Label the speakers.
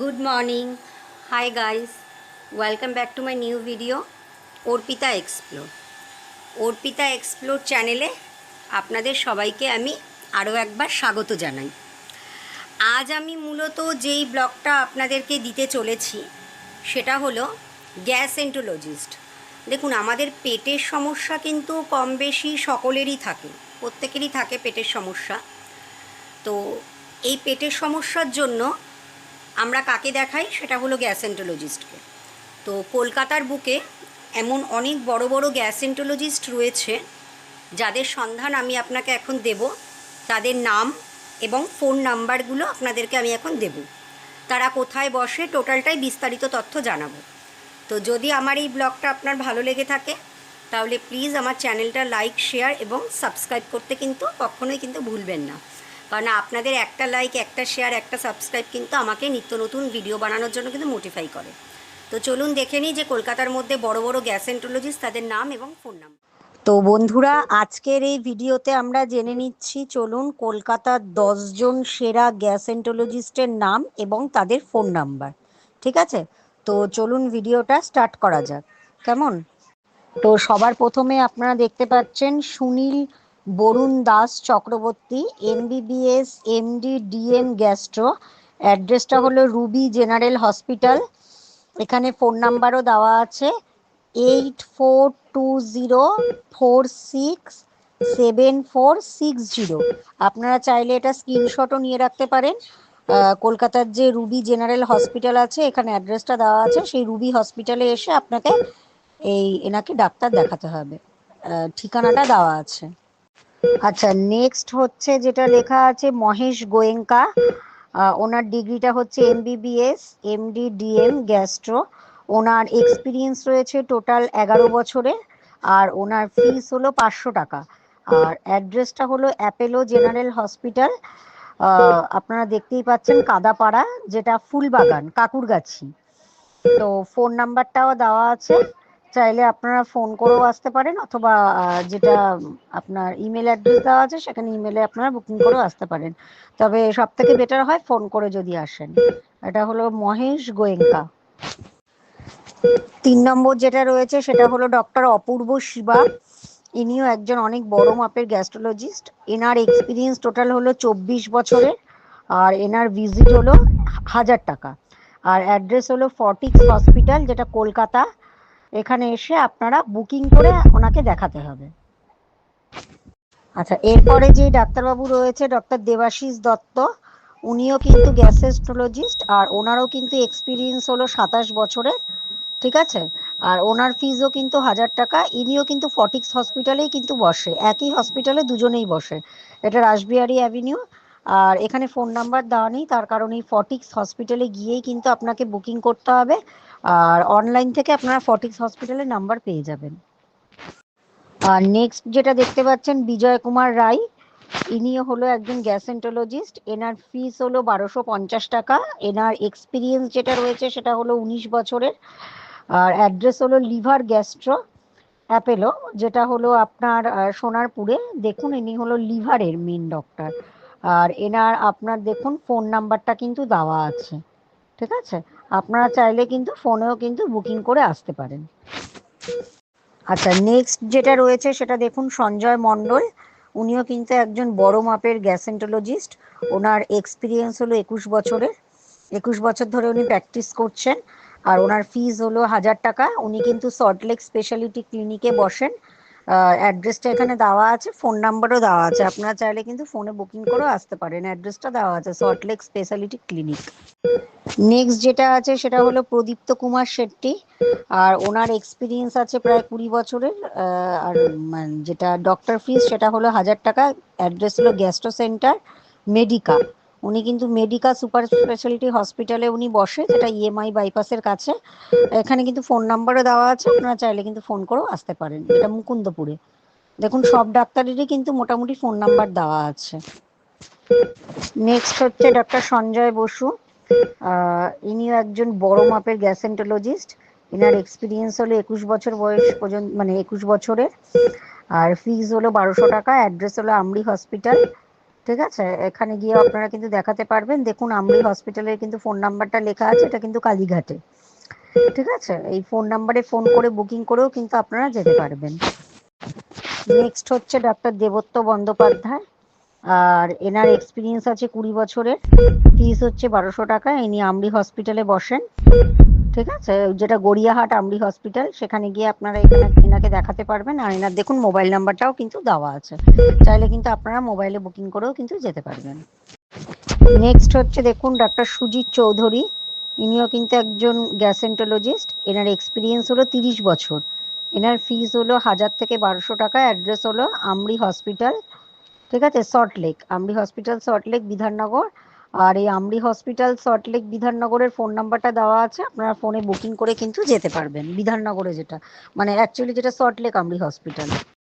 Speaker 1: Good morning hi guys welcome back to my new video Arpita explore Arpita explore চ্যানেলে আপনাদের সবাইকে আমি আরও একবার স্বাগত জানাই। আজ আমি মূলত যেই ব্লগটা আপনাদেরকে দিতে চলেছি, সেটা হলো গ্যাস এন্টোলজিস্ট দেখুন, আমাদের পেটের সমস্যা কিন্তু কম বেশি সকলেরই থাকে, প্রত্যেকেরই থাকে পেটের সমস্যা। তো এই পেটের সমস্যার জন্য আমরা কাকে দেখাই? সেটা হলো গ্যাসেন্টোলজিস্টকে তো কলকাতার বুকে এমন অনেক বড় বড় গ্যাসেন্টোলজিস্ট রয়েছে, যাদের সন্ধান আমি আপনাকে এখন দেব। তাদের নাম এবং ফোন নাম্বারগুলো আপনাদেরকে আমি এখন দেব। তারা কোথায় বসে টোটালটাই বিস্তারিত তথ্য জানাব। তো যদি আমার এই ব্লগটা আপনার ভালো লেগে থাকে, তাহলে প্লিজ আমার চ্যানেলটা লাইক শেয়ার এবং সাবস্ক্রাইব করতে কিন্তু কখনোই কিন্তু ভুলবেন না। কারণ আপনাদের একটা লাইক একটা শেয়ার একটা সাবস্ক্রাইব কিন্তু আমাকে নিত্য নতুন ভিডিও বানানোর জন্য কিন্তু মোটিফাই করে। তো চলুন দেখে নিই যে কলকাতার মধ্যে বড় বড় গ্যাসেন্টোলজিস্ট তাদের নাম এবং ফোন নাম্বার তো বন্ধুরা, আজকের এই ভিডিওতে আমরা জেনে নিচ্ছি, চলুন কলকাতার দশজন সেরা গ্যাস গ্যাসেন্টোলজিস্টের নাম এবং তাদের ফোন নাম্বার ঠিক আছে? তো চলুন ভিডিওটা স্টার্ট করা যাক। কেমন? তো সবার প্রথমে আপনারা দেখতে পাচ্ছেন, Sunil Barun Das Chakraborty MBBS MD DM gastro অ্যাড্রেসটা হলো রুবি জেনারেল হসপিটাল। এখানে ফোন নাম্বারও দেওয়া আছে eight four two zero four six seven four six zero আপনারা চাইলে এটা স্ক্রিনশটও নিয়ে রাখতে পারেন। কলকাতার যে রুবি জেনারেল হসপিটাল আছে, এখানে অ্যাড্রেসটা দেওয়া আছে। সেই রুবি হসপিটালে এসে আপনাকে এই এনাকে ডাক্তার দেখাতে হবে। ঠিকানাটা দেওয়া আছে। আচ্ছা নেক্সট হচ্ছে যেটা লেখা আছে মহেশ গোয়েঙ্কা। ওনার ডিগ্রিটা হচ্ছে এমবিবিএস, এমডি, ডিএম, গ্যাস্ট্রো। ওনার এক্সপিরিয়েন্স রয়েছে টোটাল এগারো বছরের আর ওনার ফিস হলো পাঁচশো টাকা। আর অ্যাড্রেসটা হলো অ্যাপেলো জেনারেল হসপিটাল। আপনারা দেখতেই পাচ্ছেন কাদাপাড়া, যেটা ফুলবাগান, কাকুরগাছি। তো ফোন নাম্বারটাও দেওয়া আছে। চাইলে আপনারা ফোন করেও আসতে পারেন অথবা যেটা আপনার ইমেল অ্যাড্রেস দেওয়া আছে সেখানে ইমেলে আপনারা বুকিং করেও আসতে পারেন। তবে সব থেকে বেটার হয় ফোন করে যদি আসেন। এটা হলো মহেশ গোয়েঙ্কা। তিন নম্বর যেটা রয়েছে সেটা হলো ডক্টর অপূর্ব শিবা। ইনিও একজন অনেক বড় মাপের গ্যাস্ট্রোলজিস্ট এনার এক্সপিরিয়েন্স টোটাল হলো চব্বিশ বছরের। আর এনার ভিজিট হলো হাজার টাকা। আর অ্যাড্রেস হলো ফর্টিক্স হসপিটাল যেটা কলকাতা। এখানে এসে আপনারা বুকিং করে ওনাকে দেখাতে হবে। আচ্ছা এরপরে যে ডাক্তারবাবু রয়েছে ডক্টর দেবাশিস দত্ত, উনিও কিন্তু গ্যাসেস্ট্রোলজিস্ট আর ওনারও কিন্তু এক্সপিরিয়েন্স হলো সাতাশ বছরের, ঠিক আছে? আর ওনার ফিজও কিন্তু হাজার টাকা, ইনিও কিন্তু ফটিক্স হসপিটালেই কিন্তু বসে, একই হসপিটালে দুজনেই বসে। এটা রাসবিহারি অ্যাভিনিউ আর এখানে ফোন নাম্বার দেওয়া নেই, তার কারণ এই ফটিক্স হসপিটালে গিয়েই কিন্তু আপনাকে বুকিং করতে হবে। আর অনলাইন থেকে আপনারা ফটিক্স হসপিটালের নাম্বার পেয়ে যাবেন। আর নেক্সট যেটা দেখতে পাচ্ছেন, বিজয় কুমার রায়। ইনিও হলো একজন গ্যাসেন্টোলজিস্ট এনার ফিস হলো বারোশো পঞ্চাশ টাকা। এনার এক্সপিরিয়েন্স যেটা রয়েছে সেটা হলো উনিশ বছরের। আর অ্যাড্রেস হলো লিভার গ্যাস্ট্রো অ্যাপেলো, যেটা হলো আপনার সোনারপুরে। দেখুন, ইনি হলো লিভারের মেন ডক্টর আর এনার, আপনার দেখুন ফোন নাম্বারটা কিন্তু দেওয়া আছে। ঠিক আছে? আপনারা চাইলে কিন্তু ফোনেও কিন্তু বুকিং করে আসতে পারেন। আচ্ছা নেক্সট যেটা রয়েছে সেটা দেখুন, সঞ্জয় মণ্ডল। উনিও কিন্তু একজন বড় মাপের গ্যাসেন্টোলজিস্ট ওনার এক্সপিরিয়েন্স হলো একুশ বছরের। একুশ বছর ধরে উনি প্র্যাকটিস করছেন। আর ওনার ফিজ হলো হাজার টাকা। উনি কিন্তু সল্টলেক স্পেশালিটি ক্লিনিকে বসেন। অ্যাড্রেসটা এখানে দেওয়া আছে ফোন নাম্বারও দেওয়া আছে। আপনারা চাইলে কিন্তু ফোনে বুকিং করেও আসতে পারেন। অ্যাড্রেসটা দেওয়া আছে সল্টলেক স্পেশালিটি ক্লিনিক নেক্সট যেটা আছে, সেটা হলো প্রদীপ্ত কুমার শেট্টি। আর ওনার এক্সপিরিয়েন্স আছে প্রায় কুড়ি বছরের। আর মানে যেটা ডক্টর ফিস সেটা হলো হাজার টাকা। অ্যাড্রেস হলো গ্যাস্ট্রো সেন্টার মেডিকা উনি কিন্তু মেডিকা সুপার স্পেশালিটি হসপিটালে উনি বসে যেটা ইএমআই বাইপাসের কাছে। এখানে কিন্তু ফোন নাম্বারও দেওয়া আছে, আপনারা চাইলে কিন্তু ফোন করেও আসতে পারেন। এটা মুকুন্দপুরে। দেখুন, সব ডাক্তারেরই কিন্তু মোটামুটি ফোন নাম্বার দেওয়া আছে। নেক্সট হচ্ছে ডাক্তার সঞ্জয় বসু। ইনিও একজন বড় মাপের গ্যাসেন্টোলজিস্ট এনার এক্সপিরিয়েন্স হলো একুশ বছর বয়স পর্যন্ত মানে একুশ বছরের। আর ফিজ হলো বারোশো টাকা অ্যাড্রেস হলো আমরি হসপিটাল ঠিক আছে? এখানে গিয়ে আপনারা কিন্তু দেখাতে পারবেন। দেখুন, আমরি হসপিটালের কিন্তু ফোন নাম্বারটা লেখা আছে, এটা কিন্তু কালীঘাটে। ঠিক আছে? এই ফোন নাম্বারে ফোন করে বুকিং করেও কিন্তু আপনারা যেতে পারবেন। নেক্সট হচ্ছে ডাক্তার দেবত্ব বন্দ্যোপাধ্যায়। আর এনার এক্সপিরিয়েন্স আছে কুড়ি বছরের। ফিস হচ্ছে বারোশো টাকা। ইনি আমরি হসপিটালে বসেন। ঠিক আছে? যেটা গড়িয়াহাট আমরি হসপিটাল সেখানে গিয়ে আপনারা এনাকে দেখাতে পারবেন। আর এনার দেখুন মোবাইল নাম্বারটাও কিন্তু দেওয়া আছে। চাইলে কিন্তু আপনারা মোবাইলে বুকিং করেও কিন্তু যেতে পারবেন। নেক্সট হচ্ছে দেখুন ডাক্তার সুজিত চৌধুরী। ইনিও কিন্তু একজন গ্যাসেন্টোলজিস্ট এনার এক্সপিরিয়েন্স হলো তিরিশ বছর। এনার ফিস হলো হাজার থেকে বারোশো টাকা। অ্যাড্রেস হলো আমরি হসপিটাল ঠিক আছে? সল্টলেক আমরি হসপিটাল সল্টলেক বিধাননগর। আর এই আমরি হসপিটাল সল্টলেক বিধাননগরের ফোন নাম্বারটা দেওয়া আছে। আপনারা ফোনে বুকিং করে কিন্তু যেতে পারবেন। বিধাননগরে যেটা মানে অ্যাকচুয়ালি যেটা সল্টলেক আমরি হসপিটাল।